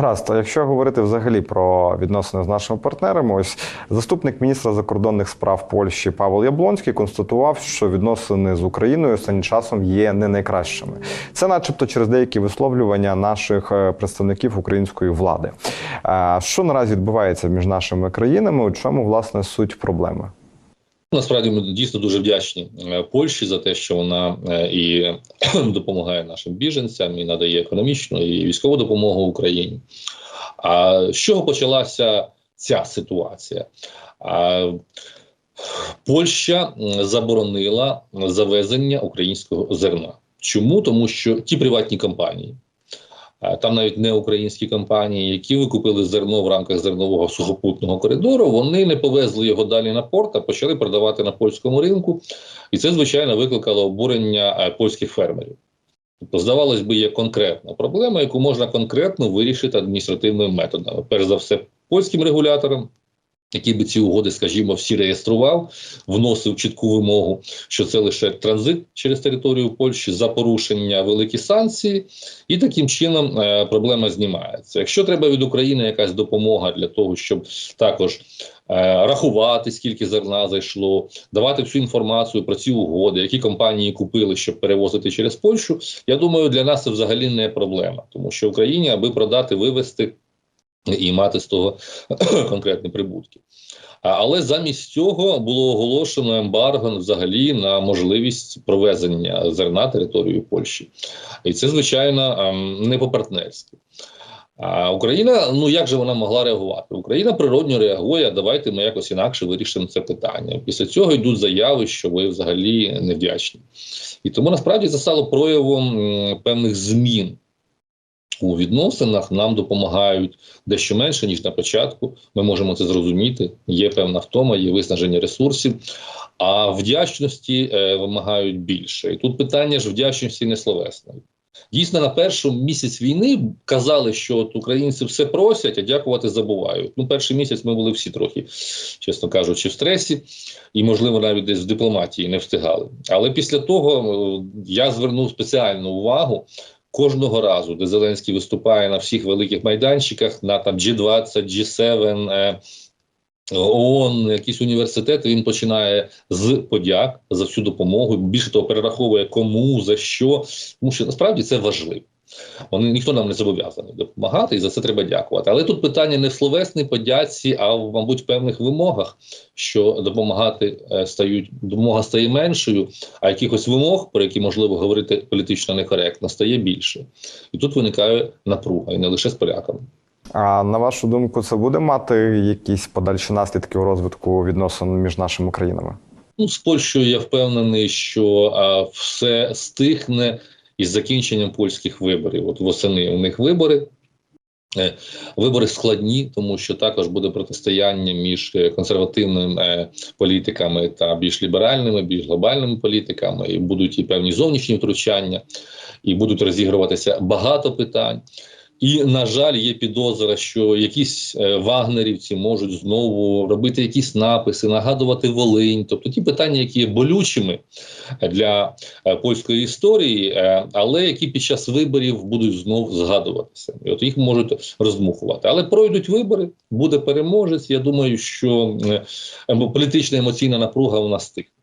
Гаразд, а якщо говорити взагалі про відносини з нашими партнерами, ось заступник міністра закордонних справ Польщі Павел Яблонський констатував, що відносини з Україною останнім часом є не найкращими. Це, начебто, через деякі висловлювання наших е, представників української влади. Що наразі відбувається між нашими країнами? У чому власне суть проблеми? Насправді ми дійсно дуже вдячні е, Польщі за те, що вона е, і допомагає нашим біженцям, і надає економічну і військову допомогу Україні. А з чого почалася ця ситуація? А, Польща заборонила завезення українського зерна. Чому? Тому що ті приватні компанії, там навіть не українські компанії, які викупили зерно в рамках зернового сухопутного коридору, вони не повезли його далі на порт, а почали продавати на польському ринку. І це, звичайно, викликало обурення е, польських фермерів. Тобто, здавалось би, є конкретна проблема, яку можна конкретно вирішити адміністративними методами. Перш за все, польським регулятором, який би ці угоди, скажімо, всі реєстрував, вносив чітку вимогу, що це лише транзит через територію Польщі за порушення великі санкції, і таким чином е, проблема знімається. Якщо треба від України якась допомога для того, щоб також е, рахувати, скільки зерна зайшло, давати всю інформацію про ці угоди, які компанії купили, щоб перевозити через Польщу, я думаю, для нас це взагалі не проблема, тому що Україні, аби продати, вивезти і мати з того конкретні прибутки. Але замість цього було оголошено ембарго взагалі на можливість провезення зерна територією Польщі, і це звичайно ем, не по-партнерськи. А Україна, ну як же вона могла реагувати? Україна природньо реагує. Давайте ми якось інакше вирішимо це питання. Після цього йдуть заяви, що ви взагалі невдячні, і тому насправді це стало проявом певних змін у відносинах. Нам допомагають дещо менше ніж на початку. Ми можемо це зрозуміти. Є певна втома, є виснаження ресурсів. А вдячності е, вимагають більше. І тут питання ж вдячності не словесної. Дійсно, на першому місяць війни казали, що от українці все просять, а дякувати забувають. Ну, перший місяць ми були всі трохи, чесно кажучи, в стресі, і, можливо, навіть десь в дипломатії не встигали. Але після того е, я звернув спеціальну увагу кожного разу, де Зеленський виступає на всіх великих майданчиках, на там G20, G7, е, ООН, якісь університети, він починає з подяк за всю допомогу. Більше того, перераховує кому, за що, тому що насправді це важливо. Вони ніхто нам не зобов'язаний допомагати, і за це треба дякувати. Але тут питання не в словесній подяці, а в, мабуть, певних вимогах, що допомагати е, стають допомога стає меншою, а якихось вимог, про які можливо говорити політично некоректно, стає більше. І тут виникає напруга, і не лише з поляками. А на вашу думку, це буде мати якісь подальші наслідки у розвитку відносин між нашими країнами? Ну, з Польщею я впевнений, що а, все стихне із закінченням польських виборів. От восени у них вибори. Е, Вибори складні, тому що також буде протистояння між е, консервативними е, політиками та більш ліберальними, більш глобальними політиками, і будуть і певні зовнішні втручання, і будуть розігруватися багато питань. І, на жаль, є підозра, що якісь е, вагнерівці можуть знову робити якісь написи, нагадувати Волинь, тобто ті питання, які є болючими для е, польської історії, е, але які під час виборів будуть знов згадуватися, і от їх можуть роздмухувати. Але пройдуть вибори, буде переможець. Я думаю, що ем- політична емоційна напруга у нас стихне.